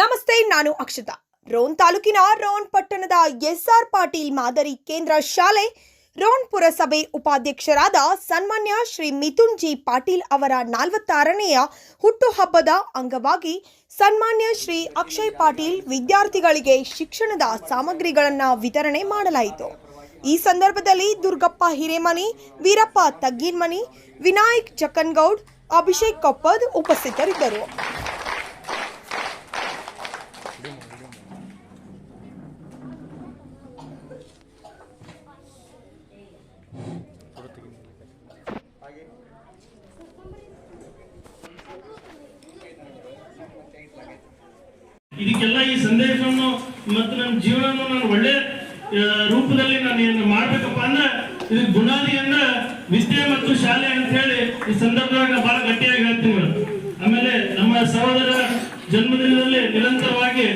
ನಮಸ್ತೆ, ನಾನು ಅಕ್ಷತಾ. ರೋನ್ ತಾಲೂಕಿನ ರೋನ್ ಪಟ್ಟಣದ ಎಸ್ಆರ್ ಪಾಟೀಲ್ ಮಾದರಿ ಕೇಂದ್ರ ಶಾಲೆ ರೋನ್ ಪುರಸಭೆ ಉಪಾಧ್ಯಕ್ಷರಾದ ಸನ್ಮಾನ್ಯ ಶ್ರೀ ಮಿಥುನ್ ಜಿ ಪಾಟೀಲ್ ಅವರ ನಾಲ್ವತ್ತಾರನೆಯ ಹುಟ್ಟುಹಬ್ಬದ ಅಂಗವಾಗಿ ಸನ್ಮಾನ್ಯ ಶ್ರೀ ಅಕ್ಷಯ್ ಪಾಟೀಲ್ ವಿದ್ಯಾರ್ಥಿಗಳಿಗೆ ಶಿಕ್ಷಣದ ಸಾಮಗ್ರಿಗಳನ್ನು ವಿತರಣೆ ಮಾಡಲಾಯಿತು. ಈ ಸಂದರ್ಭದಲ್ಲಿ ದುರ್ಗಪ್ಪ ಹಿರೇಮನಿ, ವೀರಪ್ಪ ತಗ್ಗೀರ್ಮನಿ, ವಿನಾಯಕ್ ಚಕ್ಕನ್ಗೌಡ್, ಅಭಿಷೇಕ್ ಕೊಪ್ಪದ್ ಉಪಸ್ಥಿತರಿದ್ದರು. ಇದಕ್ಕೆಲ್ಲ ಈ ಸಂದೇಶವನ್ನು ಮತ್ತು ನಮ್ಮ ಜೀವನವನ್ನು ನಾನು ಒಳ್ಳೆ ರೂಪದಲ್ಲಿ ನಾನು ಏನು ಮಾಡ್ಬೇಕಪ್ಪ ಅಂದ್ರೆ ಇದಕ್ಕೆ ಬುನಾದಿಯನ್ನ ವಿದ್ಯೆ ಮತ್ತು ಶಾಲೆ ಅಂತ ಹೇಳಿ ಈ ಸಂದರ್ಭದಾಗ ಬಹಳ ಗಟ್ಟಿಯಾಗಿ ಹೇಳ್ತೀನಿ ಆಮೇಲೆ ನಮ್ಮ ಸಹೋದರ ಜನ್ಮದಿನದಲ್ಲಿ ನಿರಂತರವಾಗಿ